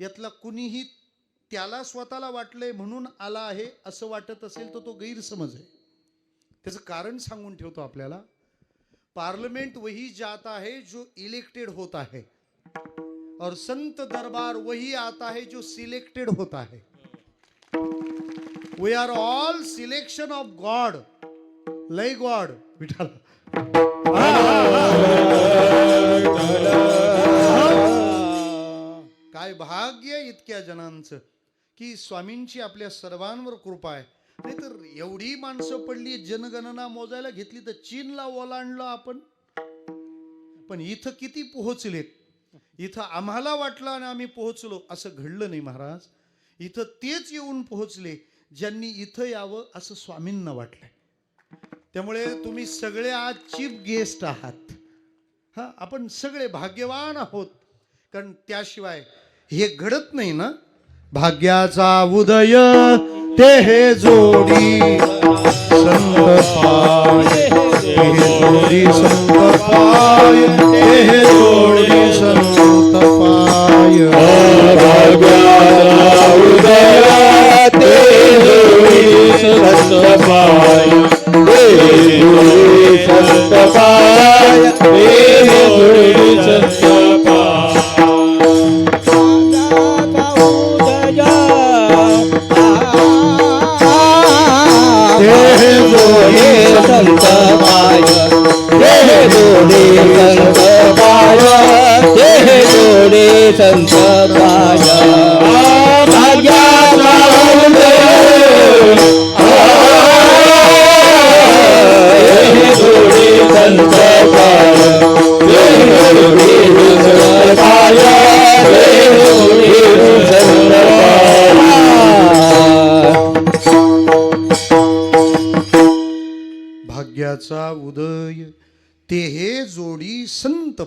यातला कुणीही त्याला स्वतःला वाटलंय म्हणून आला आहे असं वाटत असेल तर तो गैरसमज आहे. त्याचं कारण सांगून ठेवतो आपल्याला. पार्लमेंट वही जाता है जो इलेक्टेड होता है और संत दरबार वही आता है जो सिलेक्टेड होता है we are all selection of god लय गॉड विठाला काय भाग्य इतक्या जणांचं? की स्वामींची आपल्या सर्वांवर कृपा आहे. नाहीतर एवढी माणसं पडली जनगणना मोजायला घेतली तर चीनला ओलांडलं आपण. पण इथं किती पोहोचलेत? इथं आम्हाला वाटलं आणि आम्ही पोहोचलो. असं घडलं नाही महाराज. इथं तेच येऊन पोहोचले ज्यांनी इथं यावं असं स्वामींना वाटलंय. त्यामुळे तुम्ही सगळे आज चीफ गेस्ट आहात. हा आपण सगळे भाग्यवान आहोत. कारण त्याशिवाय हे घडत नाही ना? भाग्याचा उदय ते हे जोडी संत पाय. हे जोडी संत पाय.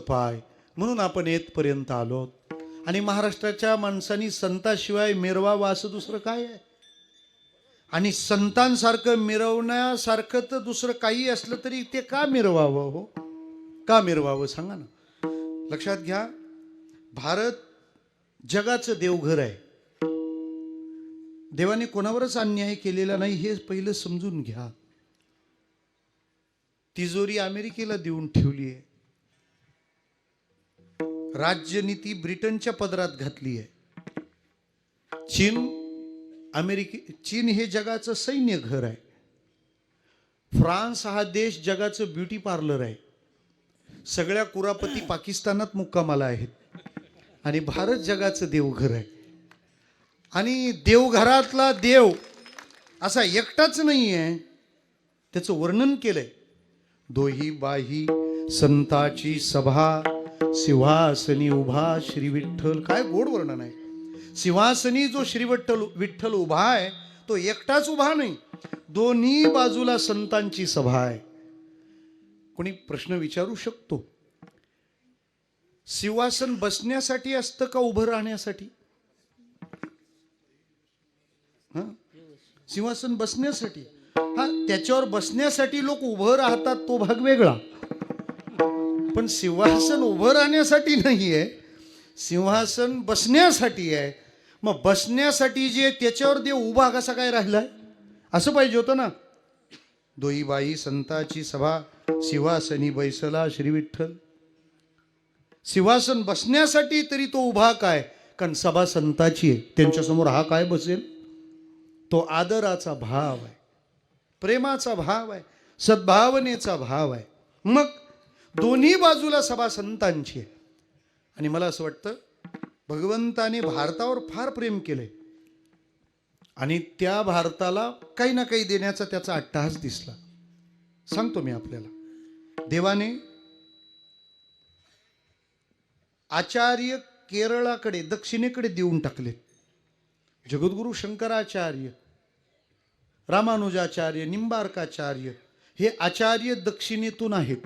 पाय. म्हणून आपण येतपर्यंत आलो. आणि महाराष्ट्राच्या माणसांनी संताशिवाय मिरवावं असं दुसरं काय आहे? आणि संतांसारखं मिरवण्यासारखं तर दुसरं काही असलं तरी ते का मिरवावं हो? का मिरवावं सांगा ना. लक्षात घ्या भारत जगाचं देवघर आहे. देवाने कोणावरच अन्याय केलेला नाही हे पहिलं समजून घ्या. तिजोरी अमेरिकेला देऊन ठेवली आहे. राज्यनीती ब्रिटनच्या पदरात घातली आहे. चीन अमेरिके चीन हे जगाचं सैन्य घर आहे. फ्रान्स हा देश जगाचं ब्युटी पार्लर आहे. सगळ्या कुरापती पाकिस्तानात मुक्कामाला आहेत. आणि भारत जगाचं देवघर आहे. आणि देवघरातला देव असा एकटाच नाही आहे त्याचं वर्णन केलंय. दोही बाही संताची सभा सिंहासनी उभा श्री विठ्ठल. काय गोड वर्णन आहे. सिंहासनी जो श्री विठ्ठल विठ्ठल उभा आहे तो एकटाच उभा नाही. दोन्ही बाजूला संतांची सभा आहे. कोणी प्रश्न विचारू शकतो? सिंहासन बसण्यासाठी असतं का उभं राहण्यासाठी? सिंहासन बसण्यासाठी. हा त्याच्यावर बसण्यासाठी लोक उभं राहतात तो भाग वेगळा. पण सिंहासन उभं राहण्यासाठी नाही आहे सिंहासन बसण्यासाठी आहे. मग बसण्यासाठी जे त्याच्यावर देव उभा कसा काय राहिलाय? असं पाहिजे होतं ना. दोईबाई संताची सभा सिंहासनी बैसला श्री विठ्ठल. सिंहासन बसण्यासाठी तरी तो उभा काय? कारण सभा संताची आहे. त्यांच्यासमोर हा काय बसेल? तो आदराचा भाव आहे. प्रेमाचा भाव आहे. सद्भावनेचा भाव आहे. मग दोन्ही बाजूला सभा संतांची आहे. आणि मला असं वाटतं भगवंताने भारतावर फार प्रेम केलंय. आणि त्या भारताला काही ना काही देण्याचा त्याचा अट्टहास दिसला. सांगतो मी आपल्याला. देवाने आचार्य केरळाकडे दक्षिणेकडे देऊन टाकले जगद्गुरु शंकराचार्य रामानुजाचार्य निंबार्काचार्य हे आचार्य दक्षिणेतून आहेत.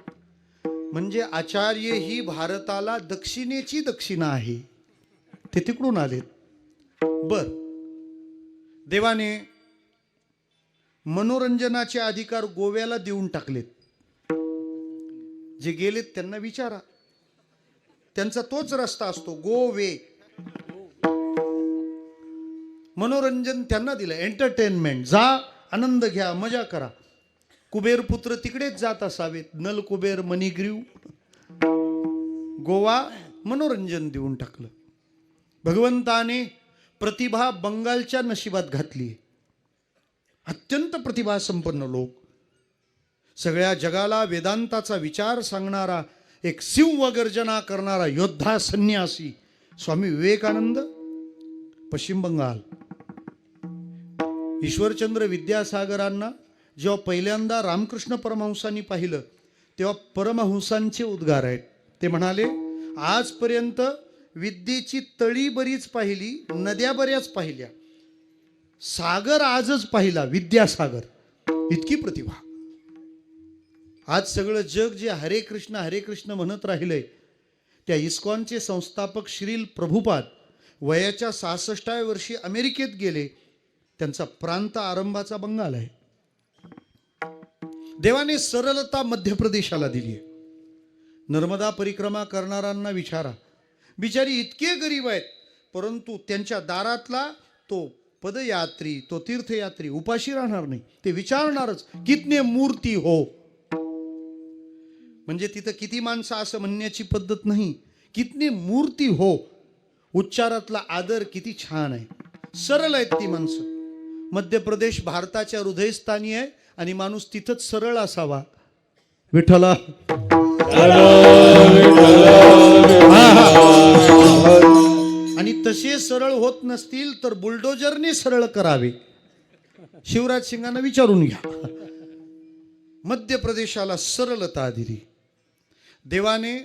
म्हणजे आचार्य ही भारताला दक्षिणेची दक्षिणा आहे. ते तिकडून आलेत. बर. देवाने मनोरंजनाचे अधिकार गोव्याला देऊन टाकलेत. जे गेलेत त्यांना विचारा. त्यांचा तोच रस्ता असतो गोवे. मनोरंजन त्यांना दिलं. एंटरटेनमेंट जा आनंद घ्या मजा करा. कुबेर पुत्र तिकडेच जात असावेत. नल कुबेर मणिग्रीव. गोवा मनोरंजन देऊन टाकलं. भगवंताने प्रतिभा बंगालच्या नशिबात घातली. अत्यंत प्रतिभा संपन्न लोक. सगळ्या जगाला वेदांताचा विचार सांगणारा एक सिंह गर्जना करणारा योद्धा संन्यासी स्वामी विवेकानंद पश्चिम बंगाल. ईश्वरचंद्र विद्यासागरांना जेव्हा पहिल्यांदा रामकृष्ण परमहंसांनी पाहिलं तेव्हा परमहंसांचे उद्गार आहेत. ते म्हणाले आजपर्यंत विद्येची तळी बरीच पाहिली नद्या बऱ्याच पाहिल्या. सागर आजच पाहिला विद्यासागर. इतकी प्रतिभा. आज सगळं जग जे हरे कृष्ण हरे कृष्ण म्हणत राहिलंय त्या इस्कॉनचे संस्थापक श्रील प्रभुपाद वयाच्या सहासष्टाव्या वर्षी अमेरिकेत गेले. त्यांचा प्रांत आरंभाचा बंगाल आहे. देवाने सरलता मध्य प्रदेशाला दिली आहे. नर्मदा परिक्रमा करणाऱ्यांना विचारा. बिचारी इतके गरीब आहेत परंतु त्यांच्या दारातला तो पदयात्री तो तीर्थयात्री उपाशी राहणार नाही. ते विचारणारच कितने मूर्ती हो? म्हणजे तिथं किती माणसं असं म्हणण्याची पद्धत नाही. कितनी मूर्ती हो? उच्चारातला आदर किती छान आहे. सरळ आहेत ती माणसं. मध्य प्रदेश भारताच्या हृदयस्थानी आहे आणि माणूस तिथंच सरळ असावा. विठ्ठला. आणि तसे सरळ होत नसतील तर बुलडोजरने सरळ करावे. शिवराज सिंगांना विचारून घ्या. मध्य प्रदेशाला सरलता दिली. देवाने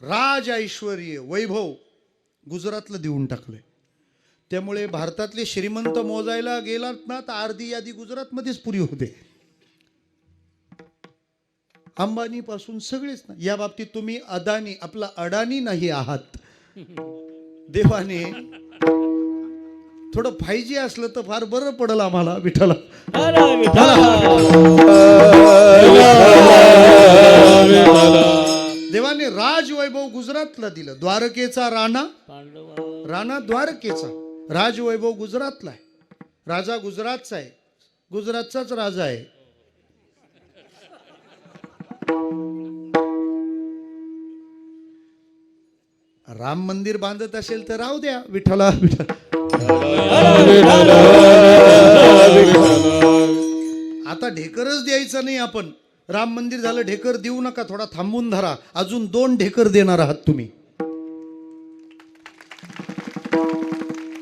राज ऐश्वर्य वैभव गुजरातला देऊन टाकले. त्यामुळे भारतातले श्रीमंत मोजायला गेलात ना तर अर्धी यादी गुजरातमध्येच पुरी होते. अंबानी पासून सगळेच ना या बाबतीत तुम्ही अदानी आपला अडाणी नाही आहात. देवाने थोडं फायजी असलं तर फार बरं पडलं आम्हाला विठ्ठला. देवाने राजवैभव गुजरातला दिलं द्वारकेचा राणा. राणा द्वारकेचा. राजवैभव गुजरातला आहे. राजा गुजरातचा आहे. गुजरातचाच राजा आहे. राम मंदिर बांधत असेल तर राहू द्या. विठ्ठला विठ्ठल. आता ढेकरच द्यायचं नाही आपण. राम मंदिर झालं ढेकर देऊ नका. थोडा थांबून धरा. अजून दोन ढेकर देणार आहात तुम्ही.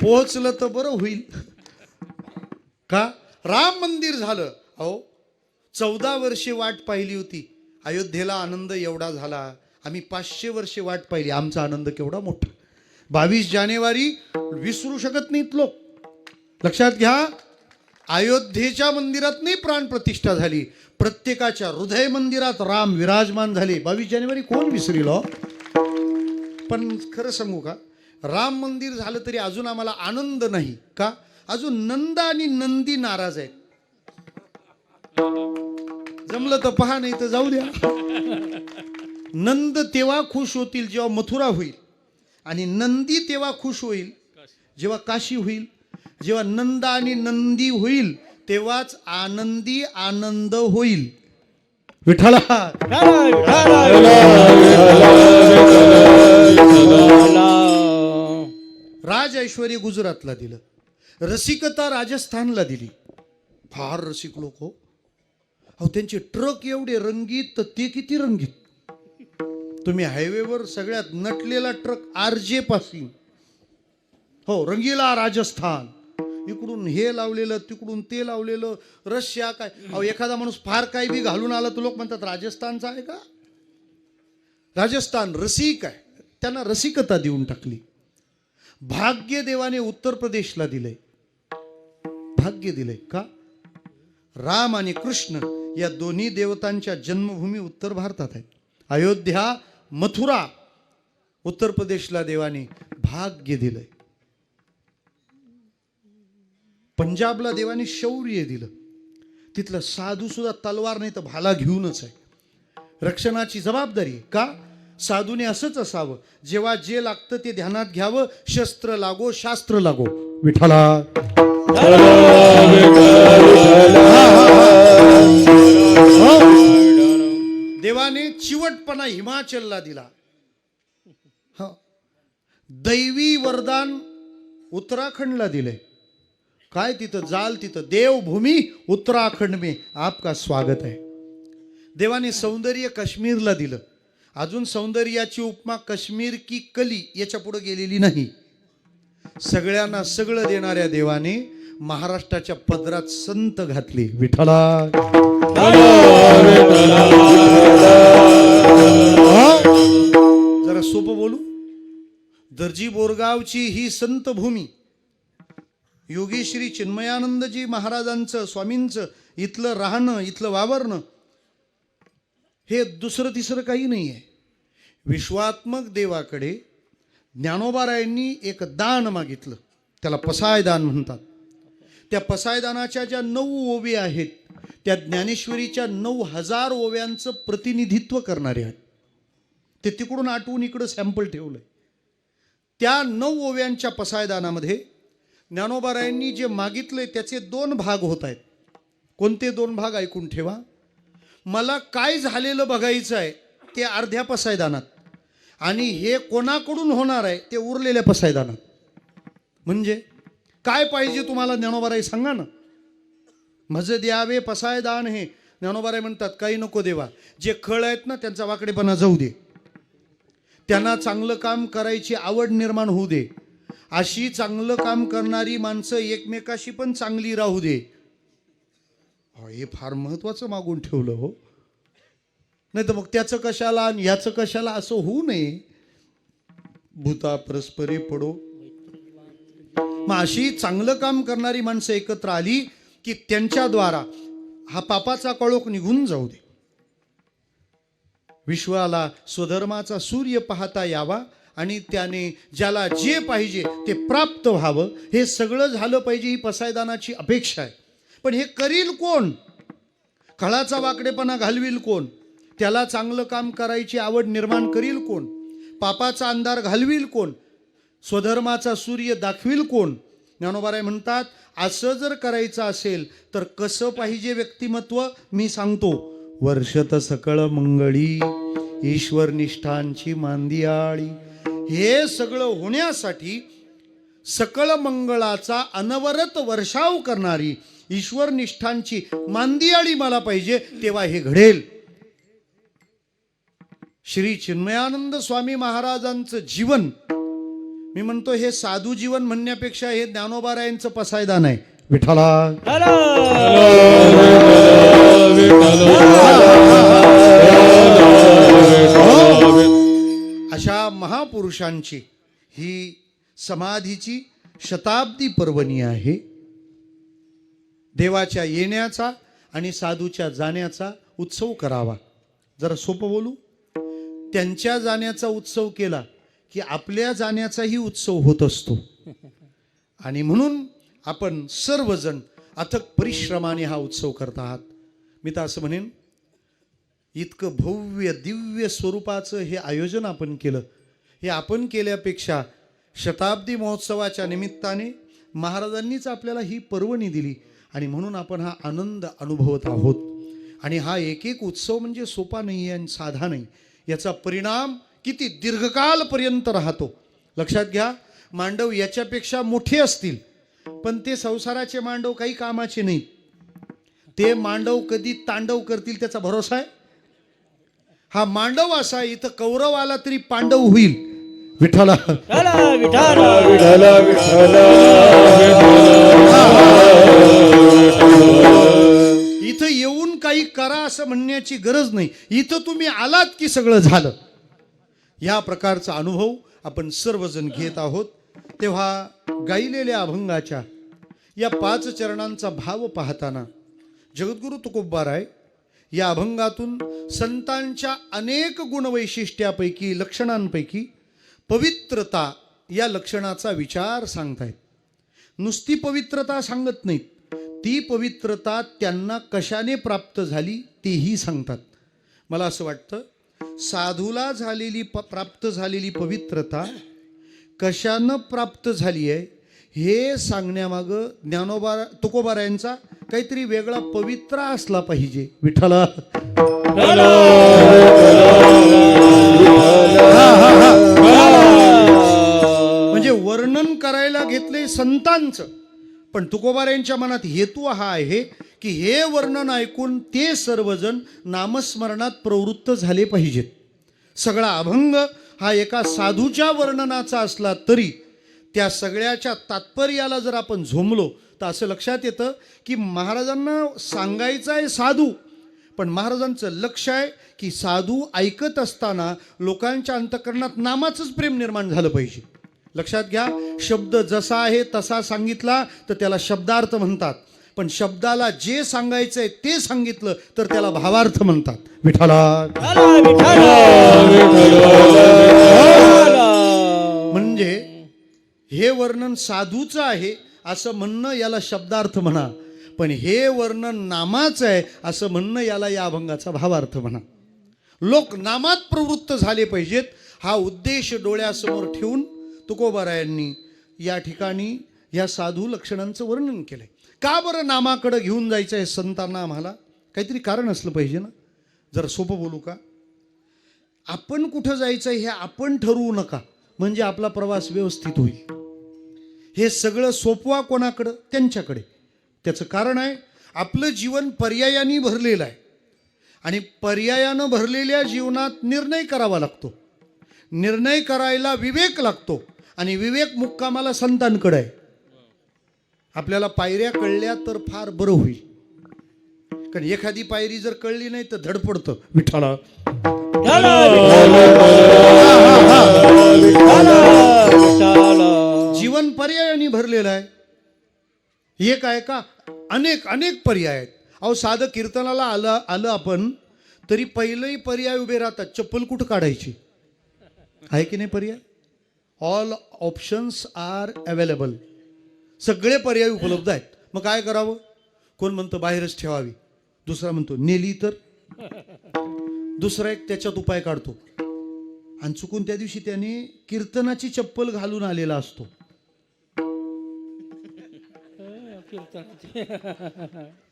पोहोचलं तर बरं होईल. का? राम मंदिर झालं. अहो चौदा वर्षे वाट पाहिली होती. अयोध्येला आनंद एवढा झाला. आम्ही पाचशे वर्षे वाट पाहिली. आमचा आनंद केवढा मोठा. बावीस जानेवारी विसरू शकत नाहीत लोक. लक्षात घ्या अयोध्येच्या मंदिरात नाही प्राण प्रतिष्ठा झाली. प्रत्येकाच्या हृदय मंदिरात राम विराजमान झाले. बावीस जानेवारी कोण विसरील हो? पण खरं सांगू का? राम मंदिर झालं तरी अजून आम्हाला आनंद नाही का अजून नंद आणि नंदी नाराज आहेत जमलं तर पहा नाही तर जाऊ द्या नंद तेव्हा खुश होतील जेव्हा मथुरा होईल आणि नंदी तेव्हा खुश होईल जेव्हा काशी होईल जेव्हा नंद आणि नंदी होईल तेव्हाच आनंदी आनंद होईल विठाला राज ऐश्वर्य गुजरातला दिलं. रसिकता राजस्थानला दिली. फार रसिक लोक हो. अहो त्यांचे ट्रक एवढे रंगीत तर ते किती रंगीत? तुम्ही हायवेवर सगळ्यात नटलेला ट्रक आर जे पासिंग हो रंगीला राजस्थान. इकडून हे लावलेलं तिकडून ते लावलेलं रशिया काय? अहो एखादा माणूस फार काही बी घालून आला तर लोक म्हणतात राजस्थानचा आहे का? राजस्थान रसिक आहे. त्यांना रसिकता देऊन टाकली. भाग्य देवाने उत्तर प्रदेशला दिलंय. भाग्य दिलंय का? राम आणि कृष्ण या दोन्ही देवतांच्या जन्मभूमी उत्तर भारतात आहेत. अयोध्या मथुरा उत्तर प्रदेशला देवाने भाग्य दिलंय. पंजाबला देवाने शौर्य दिलं. तिथलं साधू सुद्धा तलवार नाही तर भाला घेऊनच आहे. रक्षणाची जबाबदारी का? साधूने असंच असावं. जेव्हा जे लागतं ते ध्यानात घ्यावं शस्त्र लागो शास्त्र लागो. विठाला देवाने चिवटपणा हिमाचलला दिला. दैवी वरदान उत्तराखंडला दिले काय तिथं जाल तिथं? देवभूमी उत्तराखंड में आपका स्वागत आहे देवाने सौंदर्य काश्मीरला दिलं. अजून सौंदर्याची उपमा काश्मीर की कली याच्यापुढे गेलेली नाही. सगळ्यांना सगळं देणाऱ्या देवाने महाराष्ट्राच्या पदरात संत घातले. विठ्ठला. जरा सोपं बोलू? दर्जी बोरगावची ही संत भूमी योगी श्री चिन्मयानंदजी महाराजांचं स्वामींचं इथलं राहणं इथलं वावरणं हे दुसरं तिसरं काही नाही आहे विश्वात्मक देवाकडे ज्ञानोबारायांनी एक दान मागितलं. त्याला पसायदान म्हणतात. त्या पसायदानाच्या ज्या नऊ ओवी आहेत त्या ज्ञानेश्वरीच्या नऊ हजार ओव्यांचं प्रतिनिधित्व करणारे आहेत. ते तिकडून आठवून इकडं सॅम्पल ठेवलंय. त्या नऊ ओव्यांच्या पसायदानामध्ये ज्ञानोबारायांनी जे मागितलंय त्याचे दोन भाग होत आहेत. कोणते दोन भाग ऐकून ठेवा. मला काय झालेलं बघायचं आहे ते अर्ध्या पसायदानात. आणि हे कोणाकडून होणार आहे ते उरलेल्या पसायदानात. म्हणजे काय पाहिजे तुम्हाला ज्ञानोबाराई सांगा ना. मज द्यावे पसायदान हे. ज्ञानोबाराई म्हणतात काही नको देवा. जे खळ आहेत ना त्यांचा वाकडेपणा जाऊ दे. त्यांना चांगलं काम करायची आवड निर्माण होऊ दे. अशी चांगलं काम करणारी माणसं एकमेकाशी पण चांगली राहू दे. हे फार महत्वाचं मागून ठेवलं हो. नाही तर मग त्याचं कशाला आणि याचं कशाला असं होऊ नये. भूता परस्परे पडो. मग अशी चांगलं काम करणारी माणसं एकत्र आली की त्यांच्याद्वारा हा पापाचा कळोख निघून जाऊ दे. विश्वाला स्वधर्माचा सूर्य पाहता यावा आणि त्याने ज्याला जे पाहिजे ते प्राप्त व्हावं. हे सगळं झालं पाहिजे ही पसायदानाची अपेक्षा आहे. पण हे करील कोण? खळाचा वाकडेपणा घालवील कोण? त्याला चांगलं काम करायची आवड निर्माण करील कोण? पापाचा अंधार घालवील कोण? स्वधर्माचा सूर्य दाखवील कोण? ज्ञानोबाराय म्हणतात असं जर करायचं असेल तर कसं पाहिजे व्यक्तिमत्व? मी सांगतो वर्षत सकळ मंगळी ईश्वर निष्ठांची मांदियाळी. हे सगळं होण्यासाठी सकळ मंगळाचा अनवरत वर्षाव करणारी ईश्वर निष्ठांची मांदियाळी मला पाहिजे तेव्हा हे घडेल. श्री चिन्मयानंद स्वामी महाराजांचं जीवन मी म्हणतो हे साधू जीवन म्हणण्यापेक्षा हे ज्ञानोबारायांचं पसायदान आहे. विठाला अशा महापुरुषांची ही समाधीची शताब्दी पर्वणी आहे. देवाच्या येण्याचा आणि साधूच्या जाण्याचा उत्सव करावा. जरा सोपं बोलू? त्यांच्या जाण्याचा उत्सव केला की आपल्या जाण्याचाही उत्सव होत असतो. आणि म्हणून आपण सर्वजण अथक परिश्रमाने हा उत्सव करत आहात. मी तर असं म्हणेन इतकं भव्य दिव्य स्वरूपाचं हे आयोजन आपण केलं. हे आपण केल्यापेक्षा शताब्दी महोत्सवाच्या निमित्ताने महाराजांनीच आपल्याला ही पर्वणी दिली. आणि म्हणून आपण हा आनंद अनुभवत आहोत. आणि हा एक एक उत्सव म्हणजे सोपा नाही आहे आणि साधा नाही. याचा परिणाम किती दीर्घकालपर्यंत राहतो. लक्षात घ्या मांडव याच्यापेक्षा मोठे असतील पण ते संसाराचे मांडव काही कामाचे नाही. ते मांडव कधी तांडव करतील त्याचा भरोसा आहे? हा मांडव असा इथं कौरव आला तरी पांडव होईल. विठ्ठल. विठ्ठल इथं येऊन काही करा असं म्हणण्याची गरज नाही. इथं तुम्ही आलात की सगळं झालं? या प्रकारचा अनुभव आपण सर्वजण घेत आहोत. तेव्हा गायलेल्या अभंगाच्या या पाच चरणांचा भाव पाहताना जगद्गुरु तुकोबाराय या अभंगातून संतांच्या अनेक गुणवैशिष्ट्यापैकी लक्षणांपैकी पवित्रता या लक्षणाचा विचार सांगतायत. नुसती पवित्रता सांगत नाहीत. ती पवित्रता त्यांना कशाने प्राप्त झाली तेही सांगतात. मला असं वाटतं साधूला झालेली प प्राप्त झालेली पवित्रता कशानं प्राप्त झाली आहे हे सांगण्यामागं ज्ञानोबा तुकोबारायांचा काहीतरी वेगळा पवित्र असला पाहिजे. विठ्ठला! करायला घेतले संतांचं. पण तुकोबारायांच्या मनात हेतू हा आहे की हे वर्णन ऐकून ते सर्वजण नामस्मरणात प्रवृत्त झाले पाहिजेत. सगळा अभंग हा एका साधूच्या वर्णनाचा असला तरी त्या सगळ्याच्या तात्पर्याला जर आपण झोमलो तर असं लक्षात येतं की महाराजांना सांगायचं आहे साधू पण महाराजांचं लक्ष आहे की साधू ऐकत असताना लोकांच्या अंतकरणात नामाचंच प्रेम निर्माण झालं पाहिजे. लक्षात घ्या शब्द जसा आहे तसा सांगितला तर त्याला शब्दार्थ म्हणतात. पण शब्दाला जे सांगायचंय ते सांगितलं तर त्याला भावार्थ म्हणतात. विठाला म्हणजे हे वर्णन साधूचं आहे असं म्हणणं याला शब्दार्थ म्हणा. पण हे वर्णन नामाचं आहे असं म्हणणं याला या अभंगाचा भावार्थ म्हणा. लोक नामात प्रवृत्त झाले पाहिजेत. हा उद्देश डोळ्यासमोर ठेवून तुकोबारायांनी या ठिकाणी या साधू लक्षणांचं वर्णन केलंय. का बरं नामाकडं घेऊन जायचं आहे संतांना आम्हाला? काहीतरी कारण असलं पाहिजे ना? जर सोपं बोलू का? आपण कुठं जायचं हे आपण ठरवू नका. म्हणजे आपला प्रवास व्यवस्थित होईल. हे सगळं सोपवा कोणाकडं? त्यांच्याकडे. त्याचं कारण आहे आपलं जीवन पर्यायाने भरलेलं आहे. आणि पर्यायानं भरलेल्या जीवनात निर्णय करावा लागतो. निर्णय करायला विवेक लागतो. आणि विवेक मुक्कामाला संतांकडे आहे. आपल्याला पायऱ्या कळल्या तर फार बरं होईल. कारण एखादी पायरी जर कळली नाही तर धडपडतं. विठाला जीवन पर्यायाने भरलेलं आहे. एक आहे का? अनेक अनेक पर्याय आहेत. अहो साधं कीर्तनाला आलं आलं आपण तरी पहिलंही पर्याय उभे राहतात. चप्पल कुठं काढायची? आहे की नाही पर्याय? ऑल ऑप्शन्स आर अवेलेबल सगळे पर्याय उपलब्ध आहेत. मग काय करावं? कोण म्हणतं बाहेरच ठेवावी? दुसरा म्हणतो नेली तर. दुसरा एक त्याच्यात उपाय काढतो. आणि चुकून त्या दिवशी त्याने कीर्तनाची चप्पल घालून आलेला असतो.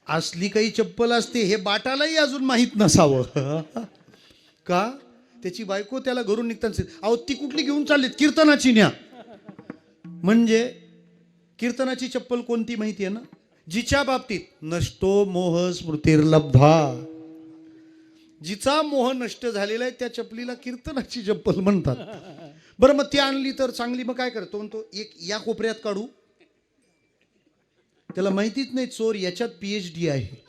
असली काही चप्पल असते हे बाटालाही अजून माहीत नसावं. का? त्याची बायको त्याला घरून निघताना अहो ती कुठली घेऊन चाललीत? कीर्तनाची न्या. म्हणजे कीर्तनाची चप्पल कोणती माहिती आहे ना? जिच्या बाबतीत नष्टो मोह स्मृतीर्लब्धा. जिचा मोह नष्ट झालेला आहे त्या चपलीला कीर्तनाची चप्पल म्हणतात. बरं मग ती आणली तर चांगली मग काय करतो? म्हणतो एक या कोपऱ्यात काढू. त्याला माहितीच नाही चोर याच्यात पीएच डी आहे.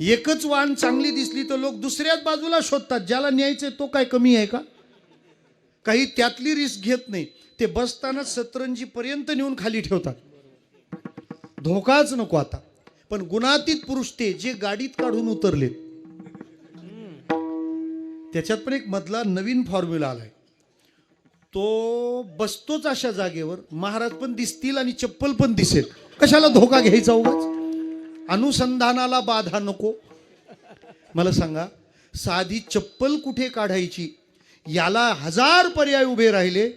एकच वाण चांगली दिसली तर लोक दुसऱ्याच बाजूला शोधतात ज्याला न्यायचे तो काय कमी आहे का? काही त्यातली रिस्क घेत नाही. ते बसताना सतरंजी पर्यंत नेऊन खाली ठेवतात. धोकाच नको आता. पण गुणातीत पुरुष ते जे गाडीत काढून उतरलेत. त्याच्यात पण एक मधला नवीन फॉर्म्युला आलाय. तो बसतोच अशा जागेवर महाराज पण दिसतील आणि चप्पल पण दिसेल. कशाला धोका घ्यायचा उगाच? अनुसंधानाला बाधा नको. मला सांगा साधी चप्पल कुठे काढायची? याला हजार पर्याय उभे राहिले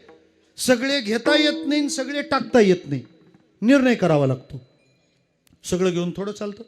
सगळे घेता येत नाही आणि सगळे टाकता येत नाही. निर्णय करावा लागतो. सगळं घेऊन थोडं चालतं.